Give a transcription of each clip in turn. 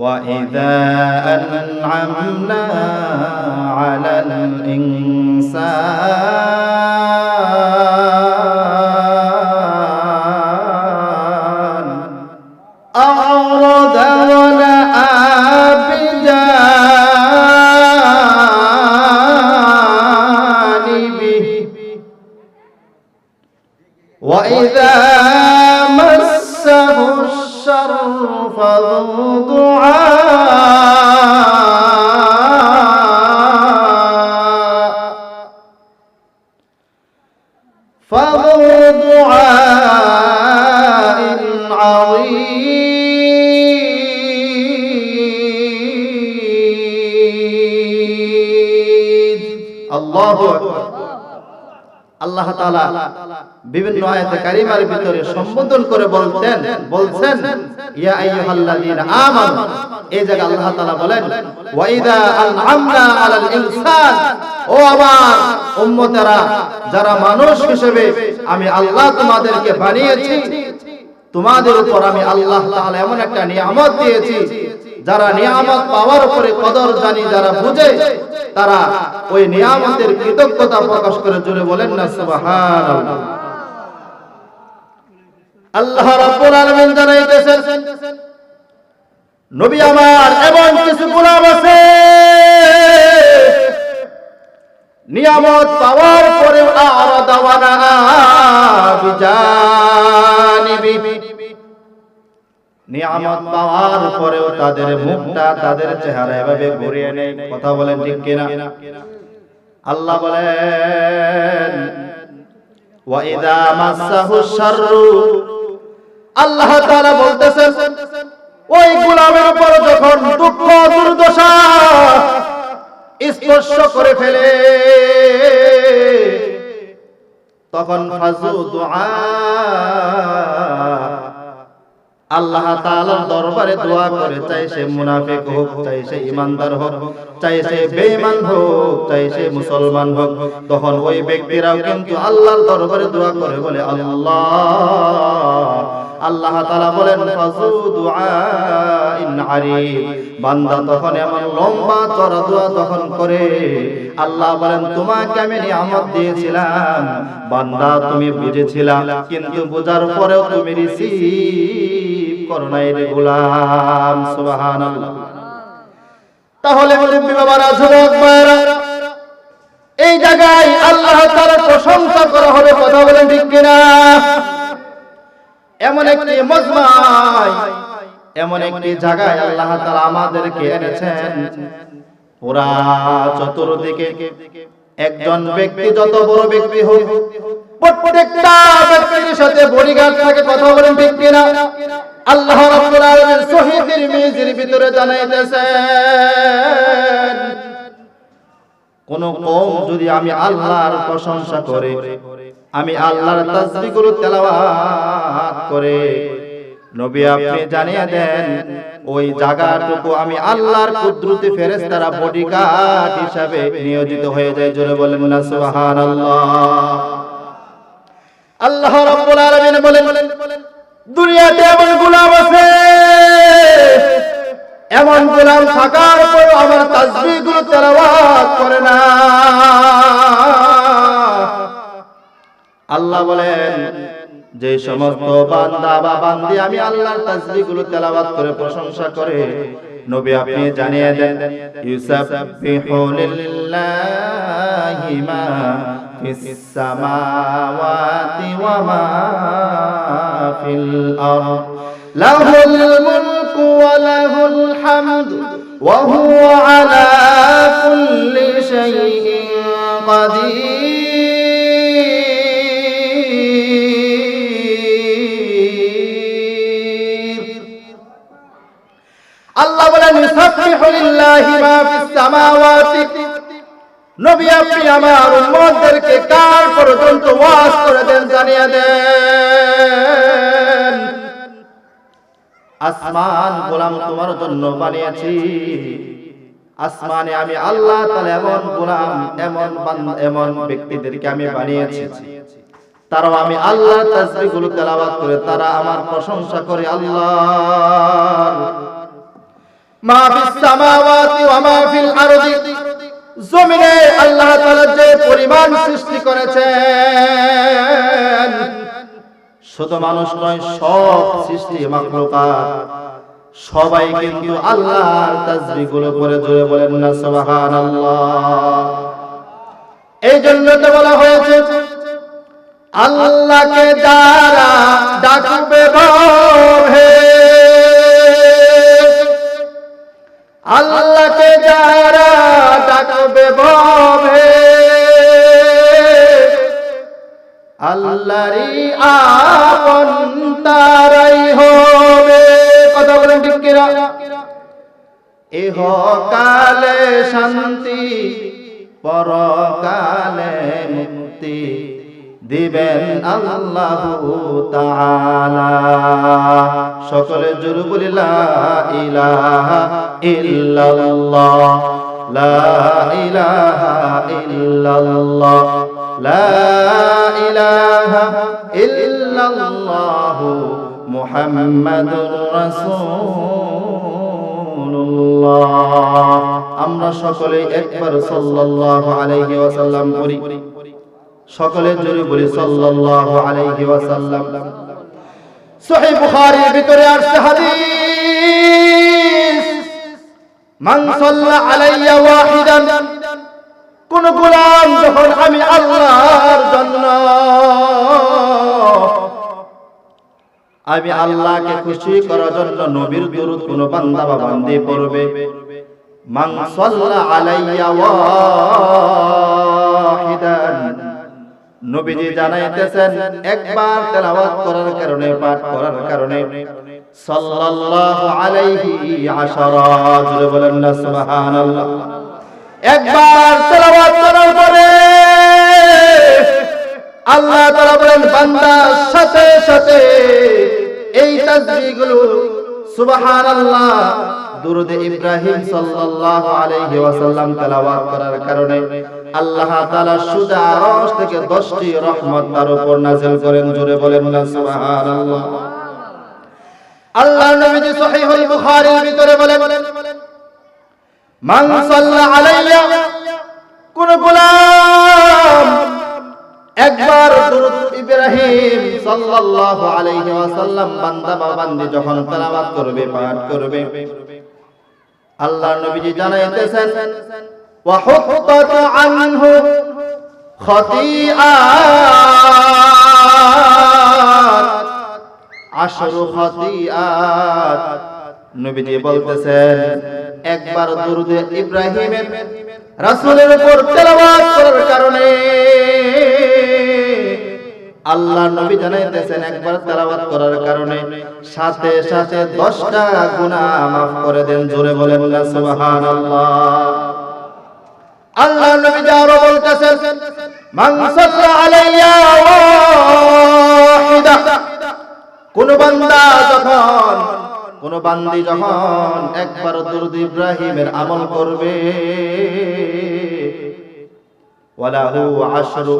وإذا أنعمنا على الإنسان أعرض ونأى بجانبه وإذا আল্লাহ বিভিন্ন কারিমার ভিতরে সম্বোধন করে বলতেন, বলছেন যারা মানুষ হিসেবে আমি আল্লাহ তোমাদেরকে বানিয়েছি, তোমাদের উপর আমি আল্লাহ এমন একটা নিয়ামত দিয়েছি যারা নিয়ামত পাওয়ার উপরে কদর জানি যারা বুঝে, তারা ওই নিয়ামতের কৃতজ্ঞতা প্রকাশ করে জোরে বলেন না আল্লাহ রাব্বুল আলামিন জানাইতেছেন, নবী আমার এমন কিছু আছে। নিয়ামত পাওয়ার পরে আর দাওয়ানা বিজানিবি নিয়ামত পাওয়ার পরেও তাদের মুখটা তাদের চেহারা এভাবে ঘুরিয়ে নেই। কথা বলেন ঠিক কিনা? আল্লাহ শাররু। আল্লাহ বলতেছেন, ওই গোলামের উপর যখন দুঃখ, দুর্দশা স্পর্শ করে ফেলে, তখন ফাজু আল্লাহ তাআলার দরবারে দোয়া করে, চাই সে মুনাফিক হোক, চাই সে ইমানদার হোক, চাই সে বেঈমান হোক, চাই সে মুসলমান হোক। তখন ওই ব্যক্তিরাও কিন্তু আল্লাহর দরবারে দোয়া করে, বলে, আল্লাহ। আল্লাহ তাআলা বলেন দুআইন বান্দা তখন এমন লম্বা চড়া দোয়া তখন করে, আল্লাহ বলেন, তোমাকে আমি নিয়ামত দিয়েছিলাম। বান্দা, তুমি বুঝেছিলা, কিন্তু বোঝার পরেও তুমি রিসিভ করো নাই রে গোলাম সুবহানাল্লাহ। তাহলে মুরব্বী বাবারা যুবক ভাইরা এই জায়গায় আল্লাহ তাআলার প্রশংসা করা হবে কথা বলেন ঠিক কিনা? এমন একটি মজমায় এমন একটি জায়গায় আল্লাহ তাআলা আমাদেরকে এনেছেন। পুরা চতুর্দিকে একজন ব্যক্তি যত বড় ব্যক্তি হোক প্রত্যেকটা ব্যক্তির সাথে বডিগার্ড থাকে কথা বলেন ঠিক কিনা? আল্লাহ রাব্বুল আলামিন সহিহ তিরমিজির ভিতরে জানাইতেছেন, কোন কওম যদি আমি আল্লাহর প্রশংসা করে, আমি আল্লাহর তাসবিহগুলো তেলাওয়াত করে, নবী আপনি জানিয়ে দেন, ওই জায়গাটুকু আমি আল্লাহর কুদরতি ফেরেশতারা বডিগার্ড হিসাবে নিয়োজিত হয়ে যায়, জোরে বলেন না, সুবহানাল্লাহ। আল্লাহ রাব্বুল আলামিন বলেন দুনিয়াতে এমন গোলাম আছে, এমন গোলাম থাকার পর আমার তাসবিহগুলো তেলাওয়াত করে না। আল্লাহ বলেন, যে সমস্ত বান্দা বা বান্দি আমি আল্লাহর তাসবিহগুলো তেলাওয়াত করে প্রশংসা করে, নবী আপনি জানিয়ে দেন, ইউসাববিহু সামাওয়াতি ওয়া মা ফিল আরদ লাহুল মুলকু ওয়া লাহুল হামদু ওয়া হুয়া আলা কুল্লি শাইইন قدير আল্লাহ বলেন ইউসাববিহু লিল্লাহি মা ফিস সামাওয়াতি নবী আপনি আমার উম্মতদেরকে কার পর্যন্ত ওয়াজ করে দেন জানিয়ে দেন আসমান গোলাম তোমার জন্য বানিয়েছি। আসমানে আমি আল্লাহ তাআলা এমন গোলাম, এমন এমন ব্যক্তিদেরকে আমি বানিয়েছি। তারাও আমি আল্লাহ তাসবিহগুলো তেলাওয়াত করে, তারা আমার প্রশংসা করে আল্লাহ মা ফিস সামাওয়াতি ওয়া মা ফিল আরদি। জমিনে আল্লাহ তাআলা যে পরিমাণ সৃষ্টি করেছেন শুধু মানুষ নয়, সব সৃষ্টি সবাই কিন্তু আল্লাহর তাসবিহগুলো করে জোরে বলেন না, সুবহানাল্লাহ। এই জন্য তো বলা হয়েছে, আল্লাহকে যারা ডাকবে আল্লাহকে যারা ডাকবে হে আল্লাহরই আপন, তারাই হবে। কথা বলেন ঠিক কিনা? এহ কালে শান্তি, পরকালে মুক্তি দিবেন আল্লাহ তাআলা। সকলে জোরে বলি, লা ইলাহা ইল্লাল্লাহ। লা ইলাহা ইল্লাল্লাহ। লা ইলাহা ইল্লাল্লাহ মুহাম্মাদুর রাসূলুল্লাহ। আমরা সকলে একবার সাল্লাল্লাহু আলাইহি ওয়াসাল্লাম করি সকলে জোরে বলি সাল্লাল্লাহু আলাইহি ওয়াসাল্লাম। সহিহ বুখারীর ভিতরে আসছে হাদিস, মান সাল্লা আলাইয়া ওয়াহিদান কোন গোলাম যখন আমি আল্লাহর জন্য আমি আল্লাহকে খুশি করার জন্য নবীর দরুদ কোন বান্দা বা বান্দি পড়বে। মান সাল্লা আলাইয়া ওয়াহিদান। নবীজি জানাইতেছেন, একবার তেলাওয়াত করার কারণে, পাঠ করার কারণে। সাল্লাল্লাহু আলাইহি আশারা, জোরে বলেন না, সুবহানাল্লাহ। একবার তেলাওয়াত করার পরে আল্লাহ তাআলা বলেন বান্দার সাথে সাথে এই তাসবিহগুলো সুবহানাল্লাহ দুরুদে ইব্রাহিম সাল্লাল্লাহু আলাইহি ওয়াসাল্লাম তেলাওয়াত করার কারণে আল্লাহ তাআলা সুদা আরশ থেকে 10টি রহমত তার উপর নাযিল করেন। জোরে বলেন না, সুবহানাল্লাহ। আল্লাহ নবীজি সহিহুল বুখারীর ভিতরে বলেন আল্লাহ নবীজি জানাইতেছেন ওয়া হুত্তাত আনহু নবীজি বলতেছেন একবার দুরুদে ইব্রাহিমের রাসূলের উপর তেলাওয়াত করার কারণে আল্লাহ নবী জানাইতেছেন একবার তেলাওয়াত করার কারণে সাথে সাথে 10টা গুনাহ maaf করে দেন। জোরে বলেন না সুবহানাল্লাহ। আল্লাহ নবী আরও বলতেছেন মান সাল্লা আলাইয়া ওয়াহিদা কোন বান্দা যখন কোন বান্দি যখন একবার দুরুদ ইব্রাহিমের আমল করবে, ওয়ালাহু আশরু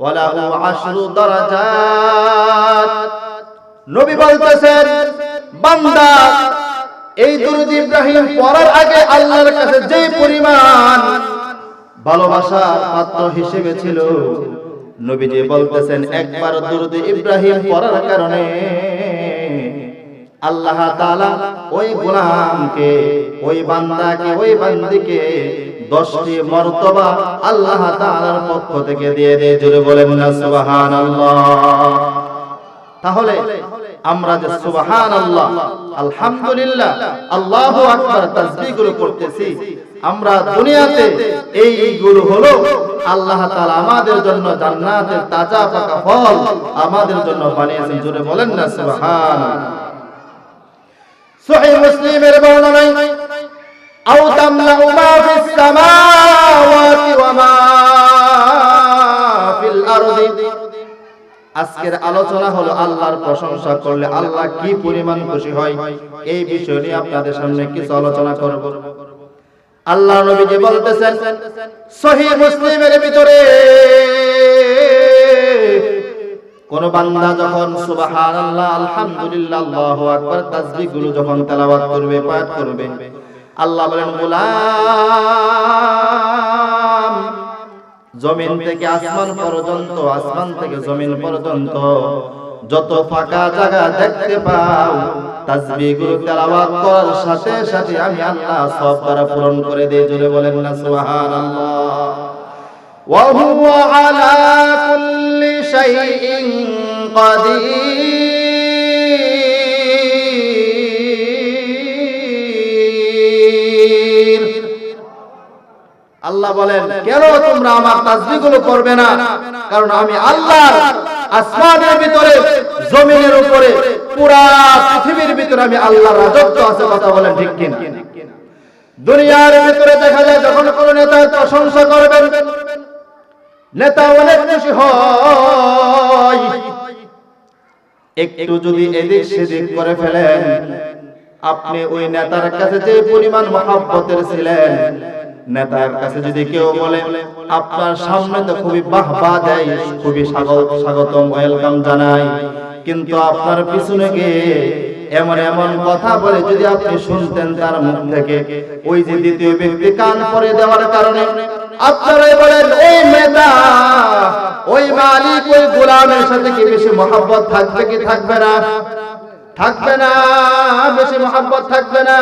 ওয়ালাহু আশরু দারাজাত। নবী বলতেছেন, বান্দা, এই দুরুদ ইব্রাহিম পড়ার আগে আল্লাহর কাছে যে পরিমাণ ভালোবাসার পাত্র হিসেবে ছিল, নবীজি বলতেছেন, একবার দুরুদ ইব্রাহিম পড়ার কারণে আল্লাহ তাআলা ওই গোলামকে, ওই বান্দাকে, ওই বান্দিকে দশটি মর্তবা আল্লাহ তাআলার পক্ষ থেকে দিয়ে দিয়ে। জুড়ে বলেন না, সুবহানাল্লাহ। তাহলে আমরা যে সুবহানাল্লাহ, আলহামদুলিল্লাহ, আল্লাহু তাসবিহগুলো করতেছি, আমরা দুনিয়াতে এই এইগুলো হলো আল্লাহ তাআলা আমাদের জন্য জান্নাতের তাজা পাকা ফল, আমাদের জন্য বানিয়েছেন। জুড়ে বলেন না, সুবহানাল্লাহ। সহিহ মুসলিমের বর্ণনায় আও তামলাউ মা ফিস সামাওয়াতি ওয়া মা ফিল আরদি। আজকের আলোচনা হলো আল্লাহর প্রশংসা করলে আল্লাহ কি পরিমাণ খুশি হয়, এই বিষয় নিয়ে আপনাদের সামনে কিছু আলোচনা করব। আল্লাহ নবী যে বলতেছেন সহিহ মুসলিমের ভিতরে কোন বান্দা যখন সুবাহ আলহামদুলিল্লাহ, আল্লাহু আকবার, তাসবিহগুলো যখন তেলাওয়াত করবে, পাঠ করবে, আল্লাহ বলেন, গোলাম, জমিন থেকে আসমান পর্যন্ত, আসমান থেকে জমিন পর্যন্ত যত ফাঁকা জায়গা দেখতে পাও, তাসবিহগুলো তেলাওয়াত করার সাথে সাথে আমি আল্লাহ সব তারা পূরণ করে দিয়ে জোরে বলেন না, সুবহানাল্লাহ। ওয়া হুয়া আলা কুল্লি شيء قدير আল্লাহ বলেন কেন তোমরা আমার তাসবিহ গুলো করবে না কারণ আমি আল্লাহ আসমানের ভিতরে জমিনের উপরে পুরা পৃথিবীর ভিতরে আমি আল্লাহর রাজত্ব আছে কথা বলেন ঠিক কিনা দুনিয়ার ভিতরে দেখা যায় যখন কোন নেতা প্রশংসা করবেন নেতা অনেক খুশি হয়। একটু যদি এদিক সেদিক করে ফেলেন, আপনি ওই নেতার কাছে যে পরিমাণ মহাব্বতের ছিলেন, নেতার কাছে যদি কেউ বলে, আপনার সামনে তো খুবই বাহবা দেয়, খুবই স্বাগত, স্বাগতম, ওয়েলকাম জানাই। কিন্তু আপনার পিছনে গিয়ে এমন এমন কথা বলে যদি আপনি শুনতেন তার মুখ থেকে, ওই যে দ্বিতীয় ব্যক্তি কান পরে দেওয়ার কারণে আপনারাই বলেন ওই নেতা, ওই মালিক, ওই গোলামের সাথে কি বেশি মহাব্বত থাকবে কি থাকবে না? থাকবে না, বেশি মহাব্বত থাকবে না।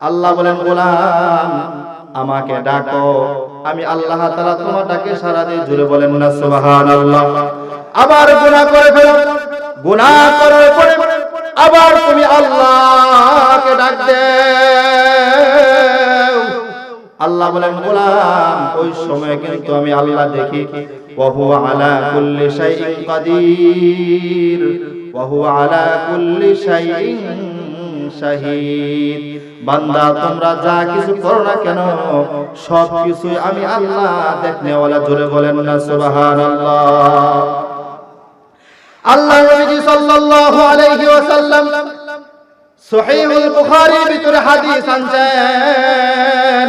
আল্লাহ বলেন, গোলাম, আমাকে ডাকো। আমি আল্লাহ তাআলা তোমার ডাকে সারা দিয়ে জুড়ে বলেন, না, সুবহানাল্লাহ। আবার গুনাহ করে ফেলো। গুনাহ করার পরে, আবার তুমি আল্লাহকে ডাক দেও আল্লাহ বলেন, গোলাম, ওই সময় কিন্তু আমি আল্লাহ দেখি। ওহু আলা কুল্লি শাইইন কাদির। ওহু আলা কুল্লি শাইইন শাহিদ। বান্দা, তোমরা যা কিছু করো না কেন, সব কিছু আমি আল্লাহ দেখনেওয়ালা। জোরে বলেন না, সুবহানাল্লাহ। আল্লাহ নবী সাল্লাল্লাহু আলাইহি ওয়াসাল্লাম সহিহুল বুখারীর ভিতরে হাদিস আনছেন।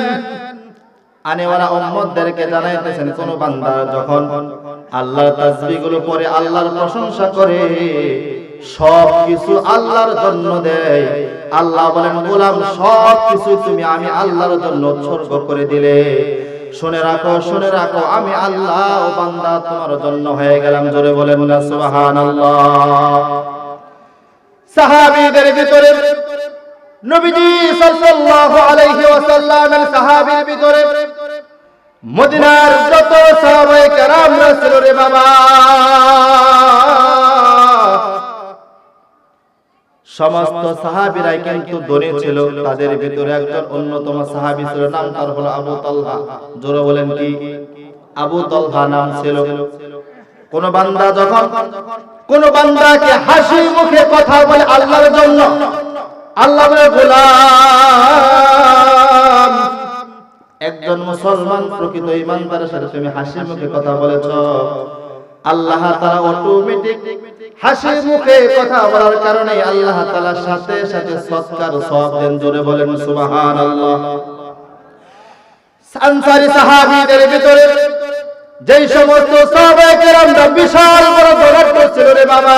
আনেওয়ালা উম্মতদেরকে জানাইতেছেন, কোন বান্দা যখন আল্লাহর তাসবিহগুলো পড়ে আল্লাহর প্রশংসা করে সব কিছু আল্লাহর জন্য দেয়। আল্লাহ বলেন, গোলাম সব কিছু তুমি আমি আল্লাহর জন্য উৎসর্গ করে দিলে। শুনে রাখো শুনে রাখো, আমি আল্লাহ ও বান্দা তোমার জন্য হয়ে গেলাম। জোরে বলেন না, সুবহানাল্লাহ। সাহাবীদের ভিতরে নবীজি সাল্লাল্লাহু আলাইহি ওয়াসাল্লামের সাহাবীর ভিতরে মদিনার যত সাহাবায়ে কেরাম ছিল রে বাবা। সমস্ত সাহাবীরাই কিন্তু ধনী ছিল, তাদের ভিতরে একজন অন্যতম সাহাবী ছিল, নাম তার হলো আবু তালহা। জোরে বলেন কি? আবু তালহা নাম ছিল। কোন বান্দা যখন কোন বান্দাকে হাসি মুখে কথা বলে আল্লাহর জন্য আল্লাহ বলে গোলাম একজন মুসলমান প্রকৃত ইমানদারের সাথে তুমি হাসি মুখে কথা বলেছ। আল্লাহ তাআলা অটোমেটিক হাসি মুখে কথা বলার কারণে আল্লাহ তাআলা সাথে সাথে সৎকার সওয়াব দেন, জোরে বলেন সুবহানাল্লাহ। আনসারী সাহাবীদের ভিতরে যেই সমস্ত সাহাবায়ে কেরামরা বিশাল বড় দৌড়াট ছিল রে বাবা।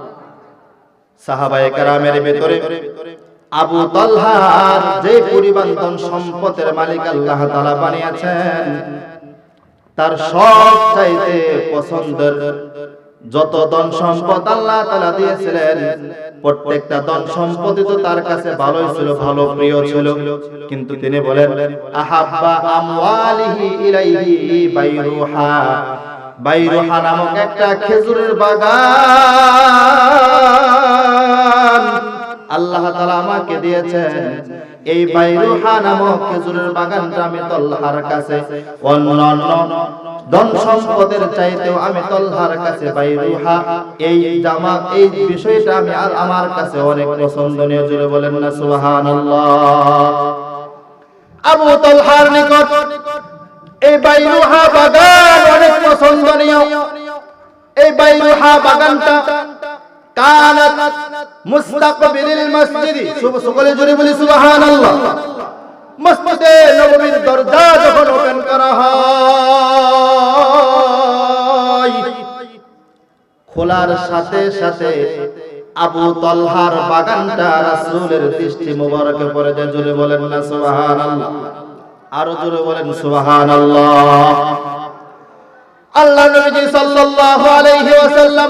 সাহাবায়ে আবু তালহার যে পরিমাণ ধন সম্পদের মালিক আল্লাহ তাআলা বানিয়েছেন, তার সব চাইতে পছন্দের যত ধন সম্পদ আল্লাহ তাআলা দিয়েছিলেন, প্রত্যেকটা ধন সম্পদই তো তার কাছে ভালোই ছিল, ভালো প্রিয় ছিল। কিন্তু তিনি বলেন, আহাব্বা আমওয়ালিহি ইলাইহি বাইরুহা। বাইরুহা নামক একটা খেজুরের বাগান। আল্লাহ তাআলা আমাকে দিয়েছেন। এই বাইরুহা নামক খেজুরের বাগানটা আমি তল্লাহার কাছে, অন্যান্য ধন সম্পদের চাইতেও আমি তল্লাহার কাছে বাইরুহা। এই জামা, এই বিষয়টা আমি আমার কাছে অনেক পছন্দনীয় জুড়ে বলেন না আবু তলহার নিকট এই বাইরুহা বাগান অনেক পছন্দনীয়। এই বাইরুহা বাগানটা কানাত মুস্তাকবিলিল মসজিদ। সকলে জুড়ে বলি সুবহানাল্লাহ। মসজিদে নববীর দরজা যখন ওপেন করা হয়, খোলার সাথে সাথে আবু তলহার বাগানটা রাসূলের দৃষ্টি মুবারকে পড়ে যায়। জোরে বলেন না সুবহানাল্লাহ। আরও জোরে বলেন সুবহানাল্লাহ। আল্লাহ নবীজি সাল্লাল্লাহু আলাইহি ওয়াসাল্লাম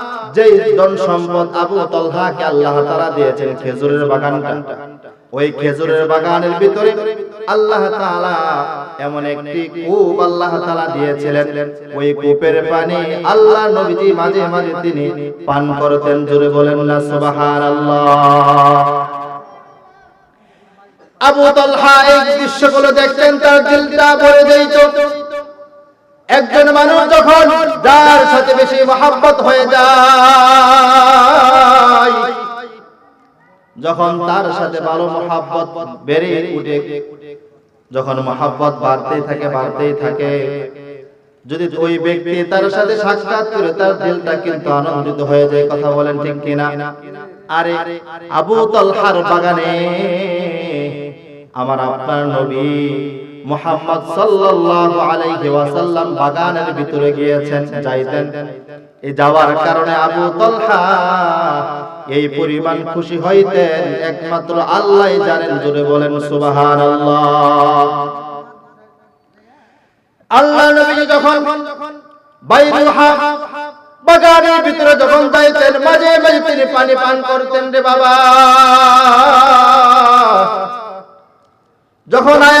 যেই ধন সম্পদ আবু তলহাকে আল্লাহ তাআলা দিয়েছেন খেজুরের বাগানটা, ওই খেজুরের বাগানের ভিতরে আল্লাহ এমন একটি কূপ আল্লাহ দিয়েছিলেন। ওই কূপের পানি আল্লাহ নবীজি মাঝে মাঝে তিনি পান করতেন, জোরে বলেন না সুবহানাল্লাহ। আবু তালহা এই দৃশ্যগুলো দেখতেন, তার দিলটা ভরে যাইত। একজন মানুষ যখন যার সাথে বেশি মহাব্বত হয়ে যায়, যখন তার সাথে ভালো মহাব্বত বেড়ে উঠে, যখন মহাব্বত বাড়তেই থাকে বাড়তেই থাকে, যদি ওই ব্যক্তি তার সাথে সাক্ষাৎ করে তার দিলটা কিন্তু আনন্দিত হয়ে যায়, কথা বলেন ঠিক কিনা? আরে আবু তালহার বাগানে আমার আপনার নবী মুহাম্মদ সাল্লাল্লাহু আলাইহি ওয়াসাল্লাম বাগানের ভিতরে গিয়েছেন, যাইতেন। এই যাওয়ার কারণে আবু এই পরিমাণ খুশি হইতেন। একমাত্র জানেন জুড়ে বলেন, সুবহানাল্লাহ। আল্লাহ নবী যখন বাগানের ভিতরে যখন যাইতেন, মাঝে মাঝে তিনি পানি পান করতেন রে বাবা। যখন আয়াতে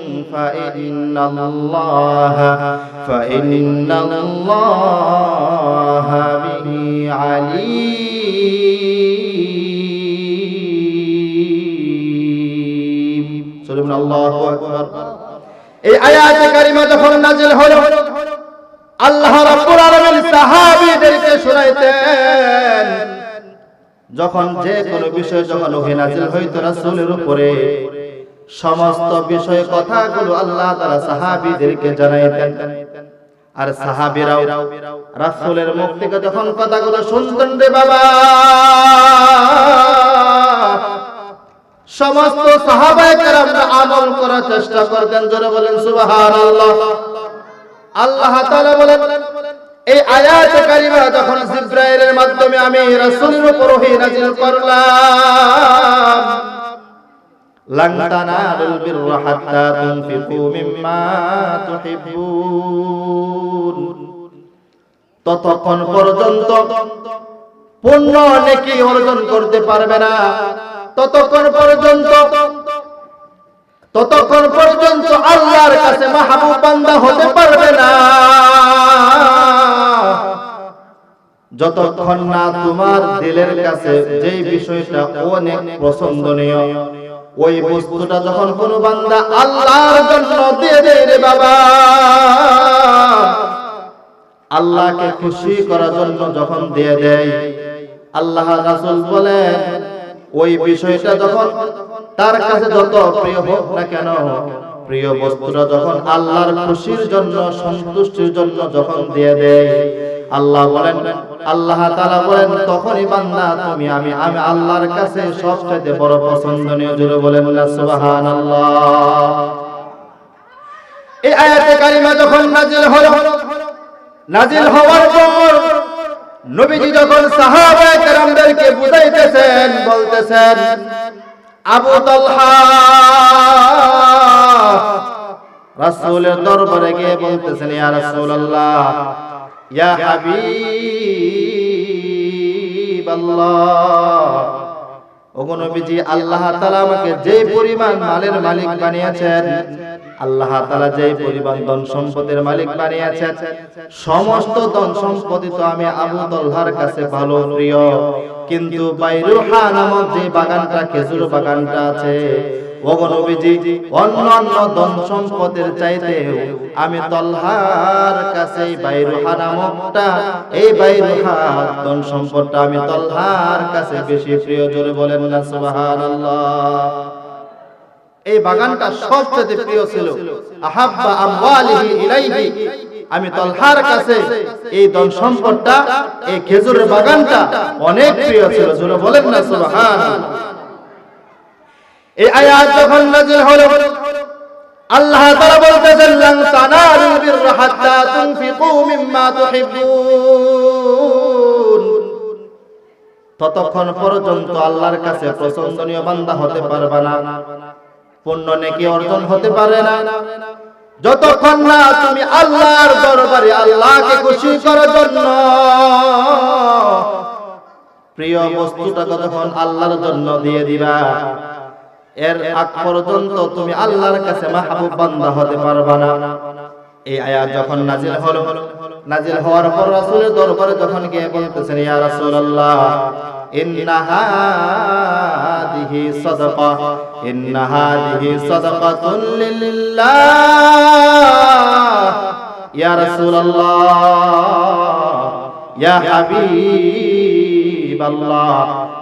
فإن الله فإن الله به عليم سورة الله أكبر এই আয়াতে কারিমা যখন নাজিল হলো আল্লাহ রাব্বুল আলামিন সাহাবীদেরকে শোনাইতেন যখন যে কোনো বিষয় যখন ওহে নাজিল হইতো রাসূলের উপরে সমস্ত বিষয় কথাগুলো আল্লাহ তাআলা সাহাবীদেরকে জানাইতেন। আর সাহাবীরাও রাসূলের মুখ থেকে যখন কথাগুলো শুনতেন রে বাবা, সমস্ত সাহাবায়ে কেরামরা আমল করার চেষ্টা করতেন, জোরে বলেন সুবহানাল্লাহ। আল্লাহ তাআলা বলেন, এই আয়াত কারিমা যখন জিব্রাইলের মাধ্যমে আমি রাসূলের উপর ওহী নাযিল করলাম লান তানালুল বিররা হাত্তা তুনফিকু মিম্মা তুহিব্বুন। ততক্ষণ পর্যন্ত পূর্ণ নেকি অর্জন করতে পারবে না। ততক্ষণ পর্যন্ত ততক্ষণ পর্যন্ত আল্লাহর কাছে মাহবুব বান্দা হতে পারবে না। যতক্ষণ না তোমার দিলের কাছে যেই বিষয়টা অনেক পছন্দনীয় ওই বস্তুটা যখন কোনো বান্দা আল্লাহর জন্য দিয়ে দেয় রে বাবা, আল্লাহকে খুশি করার জন্য যখন দিয়ে দেয়, আল্লাহ রাসূল বলেন, ওই বিষয়টা যখন তার কাছে যত প্রিয় হোক না কেন, প্রিয় বস্তুটা যখন আল্লাহর খুশির জন্য, সন্তুষ্টির জন্য যখন দিয়ে দেয় আল্লাহ বলেন, আল্লাহ তাআলা বলেন, তখনই বান্দা তুমি, আমি আমি আল্লাহর কাছে সবচেয়ে বড় পছন্দনীয় জুড়ে বলেন এই আয়াতে যখন নাজিল হলো নাজিল হওয়ার পর নবীজি যখন সাহাবায়ে কেরামদেরকে বুঝাইতেছেন, বলতেছেন, আবু তালহা রাসূলের দরবারে গিয়ে বলতেছেন, ইয়া রাসূলুল্লাহ ইয়া হাবিবাল্লাহ। ওগো নবীজি, আল্লাহ আমাকে যে পরিমাণ মালের মালিক বানিয়েছেন, আল্লাহ তাআলা যে পরিমাণ ধন সম্পদের মালিক বানিয়েছেন, সমস্ত ধন সম্পত্তি তো আমি আবু তালহার কাছে ভালো প্রিয়। কিন্তু বাইরুহা নামক যে বাগানটা, খেজুর বাগানটা আছে ওগো নবীজি সম্পদের চাইতে আমি তলহার কাছে বাইরুহা নামকটা এই বাইরুহা ধন সম্পদটা আমি তলহার কাছে বেশি প্রিয়, জোরে বলেন না এই বাগানটা সবচেয়ে প্রিয় ছিল। আহাব্বা ইলাইহি, আমি তলহার কাছে এই সম্পদটা এই খেজুরের বাগানটা অনেক প্রিয় ছিল, জোরে বলেন না, সুবহানাল্লাহ। এই আয়াত যখন নাযিল হলো, আল্লাহ তাআলা বলতেছেন লান তানালুল বিররা হাত্তা তুনফিকু মিম্মা তুহিব্বুন। ততক্ষণ পর্যন্ত আল্লাহর কাছে পছন্দনীয় বান্দা হতে পারবে না, পুণ্য নেকি অর্জন হতে পারে না। যতক্ষণ না তুমি আল্লাহর দরবারে আল্লাহকে খুশি করার জন্য প্রিয় বস্তুটা যতক্ষণ আল্লাহর জন্য দিয়ে দিবা। এর আগ পর্যন্ত তুমি আল্লাহর কাছে মাহবুব বান্দা হতে পারবা না। এই আয়াত যখন নাজিল হলো, নাজিল হওয়ার পর রাসূলের দরবারে যখন গিয়ে বলতেছেন, ইয়া রাসূলুল্লাহ, ইন্না হাদিহি সাদাকা, ইন্না হাদিহি সাদাকাতুন লিল্লাহ, ইয়া রাসূলুল্লাহ, ইয়া হাবিবাল্লাহ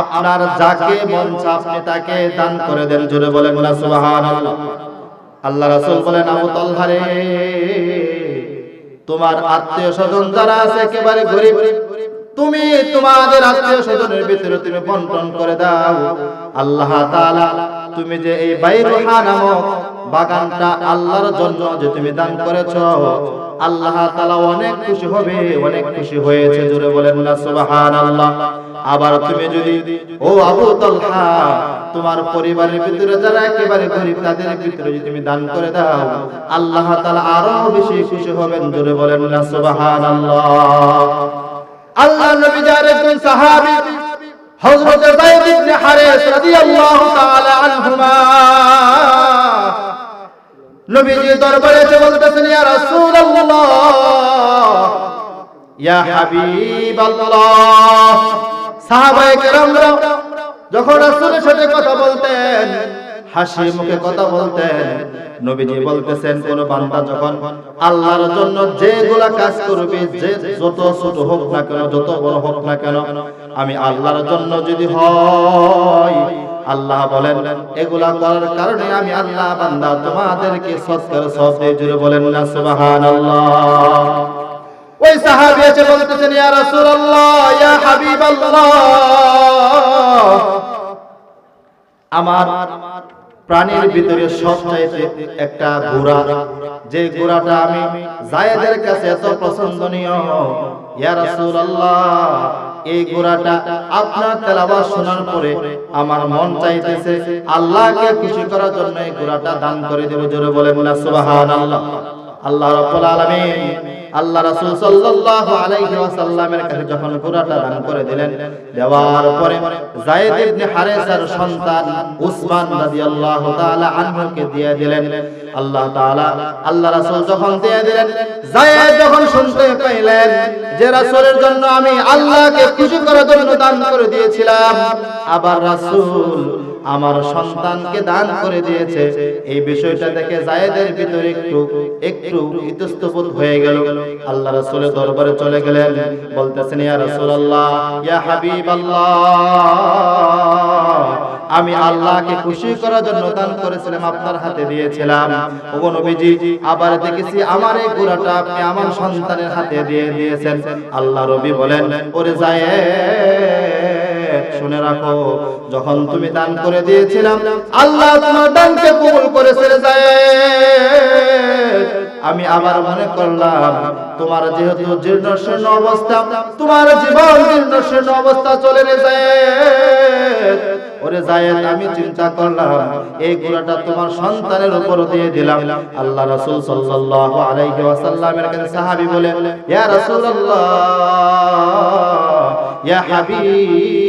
আপনার যাকে মন আপনি তাকে দান করে দেন, জোরে বলেন না, সুবহানাল্লাহ। আল্লাহ রাসূল বলেন, আবু তালহা রে, তোমার আত্মীয় স্বজন যারা আছে, একেবারে গরিব, তুমি তোমাদের আত্মীয় স্বজনের ভিতরে তুমি বন্টন করে দাও। আল্লাহ তাআলা, তুমি যে এই বাইরুহা নামক বাগানটা আল্লাহর জন্য যে তুমি দান করেছ, আল্লাহ তাআলা অনেক খুশি হবে, অনেক খুশি হয়েছে, জোরে বলেন না, সুবহানাল্লাহ। আবার তুমি যদি, ও আবু তালহা, তোমার পরিবারের ভিতরে যারা একেবারে গরিব, তাদের ভিতরে যদি তুমি দান করে দাও, আল্লাহ তাআলা আরও বেশি খুশি হবেন। জোরে বলেন না, সুবহানাল্লাহ। আল্লাহ নবী যার একজন সাহাবী, হযরত যায়েদ ইবনে হারিস রাদিয়াল্লাহু তাআলা আনহুমা নবীজি দরবারে এসে বলতেছেন, ইয়া রাসূলুল্লাহ, ইয়া হাবিবাল্লাহ। যখন সাথে কথা বলতেন হাসি মুখে কথা বলতেন, নবীজি বলতেছেন, কোন বান্দা যখন আল্লাহর জন্য যেগুলা কাজ করবে, যে যত ছোট হোক না কেন, যত বড় হোক না কেন, আমি আল্লাহর জন্য যদি হয়, আল্লাহ বলেন, এগুলা করার কারণে আমি আল্লাহ বান্দা তোমাদেরকে সৎকার দিয়ে জুড়ে বলেন না, সুবহানাল্লাহ। ওই সাহাবী এসে বলতেছেন, ইয়া রাসূলুল্লাহ, ইয়া হাবিবাল্লাহ। আমার প্রাণীর ভিতরে সবচাইতে একটা ঘোড়া, যে ঘোড়াটা আমি জায়েদের কাছে এত পছন্দনীয়। ইয়া রাসূলুল্লাহ, এই ঘোড়াটা আপনার তেলাওয়াত শোনার পরে আমার মন চাইতেছে আল্লাহকে খুশি করার জন্য এই ঘোড়াটা দান করে দেব। জোরে বলেন না, সুবহানাল্লাহ। আল্লাহ রাব্বুল আলামিন আল্লাহ রাসূল সাল্লাল্লাহু আলাইহি ওয়াসাল্লামের কাছে যখন ঘোড়াটা দান করে দিলেন, দেওয়ার পরে যায়েদ ইবনে হারেসার সন্তান উসমান রাদিয়াল্লাহু তাআলা আনহুকে দিয়ে দিলেন। আল্লাহ তাআলা, আল্লাহ রাসূল যখন দিয়ে দিলেন, যায়েদ যখন শুনতে পাইলেন যে রাসূলের জন্য আমি আল্লাহকে খুশি করার জন্য দান করে দিয়েছিলাম, আবার রাসূল আমার সন্তানকে দান করে দিয়েছে। এই বিষয়টা দেখে জায়েদের ভিতরে একটু একটু ইতস্তবোধ হয়ে গেল। আল্লাহ রাসূলের দরবারে চলে গেলেন। বলতেছেন, ইয়া রাসূলুল্লাহ, ইয়া হাবিবাল্লাহ, আমি আল্লাহকে খুশি করার জন্য দান করেছিলাম, আপনার হাতে দিয়েছিলাম। ওগো নবীজি, আবার দেখেছি আমার এই ঘোড়াটা আপনি আমার সন্তানের হাতে দিয়ে দিয়েছেন। আল্লাহ রবি বলেন, ওরে জায়েদ শুনে রাখো যখন তুমি দান করে দিয়েছিলাম আল্লাহ তোমার দানকে কবুল করেছে রে জায়েদ আমি আবার মনে করলাম তোমার যেহেতু জীর্ণ শীর্ণ অবস্থা তোমার জীবন জীর্ণ শীর্ণ অবস্থা চলে ওরে জায়েদ আমি চিন্তা করলাম এই ঘোড়াটা তোমার সন্তানের উপর দিয়ে দিলাম। আল্লাহ রাসূল সাল্লাল্লাহু আলাইহি ওয়াসাল্লামের কাছে সাহাবী বলে ইয়া রাসূলুল্লাহ ইয়া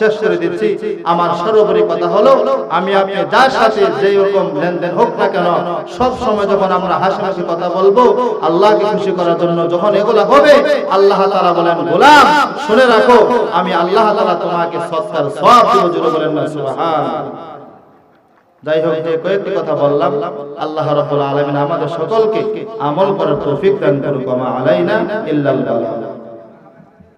শেষ করে দিচ্ছি। আমার সর্বোপরি কথা হলো, আমি আপনি যার সাথে যেই রকম লেনদেন হোক না কেন, সব সময় যখন আমরা হাসি হাসি কথা বলব, আল্লাহকে খুশি করার জন্য যখন এগুলা হবে, আল্লাহ তাআলা বলেন, গোলাম, শুনে রাখো, আমি আল্লাহ তাআলা তোমাকে সৎকার দেব জোরে বলেন না, সুবহান যাই হোক, যে কয়েকটি কথা বললাম, আল্লাহ রাব্বুল আলামিন আমাদের সকলকে আমল করার তৌফিক দান করুক আমা আলাইনা ইল্লাল বালাগ